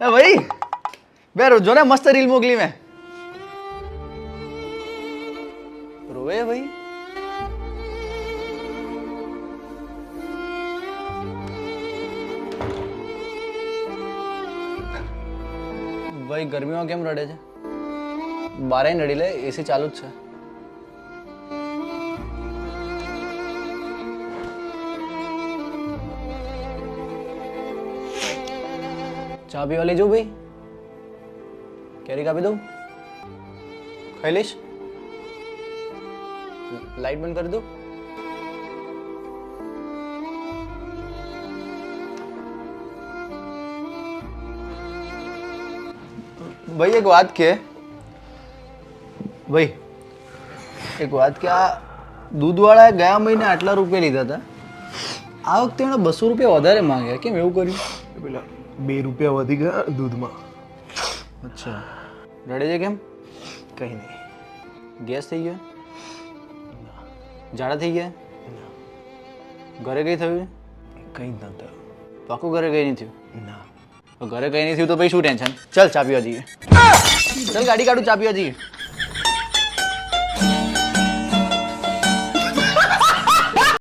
એ ભાઈ બે રોજો ને મસ્ત રીલ મોકલી મેં. રોવે ભાઈ. ભાઈ, ગરમીમાં કેમ રડે છે? બારે નડી લે એસી ચાલુ જ છે. ચા પીવા લઈ ભાઈ? કેરી કાપી દઉં? ખાઈ લઈશ? લાઈટ બંધ કરી દઉં? ભાઈ, એક વાત કે, ભાઈ, એક વાત કે આ દૂધવાળાએ ગયા મહિને આટલા રૂપિયા લીધા હતા? આ વખતે એણે બસો રૂપિયા વધારે માંગ્યા. કેમ એવું કર્યું? પેલા બે રૂપિયા વધી ગયા દૂધમાં. અચ્છા. રડે છે કેમ? કંઈ નહીં ગેસ થઈ ગયો? ઝાડા થઈ ગયા? ઘરે કઈ થયું કંઈ જ ન થયું પાકું ઘરે કઈ નહીં થયું? ના. ઘરે કઈ નહીં થયું તો પછી શું ટેન્શન? ચાલ ચાપીવા જઈએ. ચાલ ગાડી કાઢું ચાપીવા જઈએ.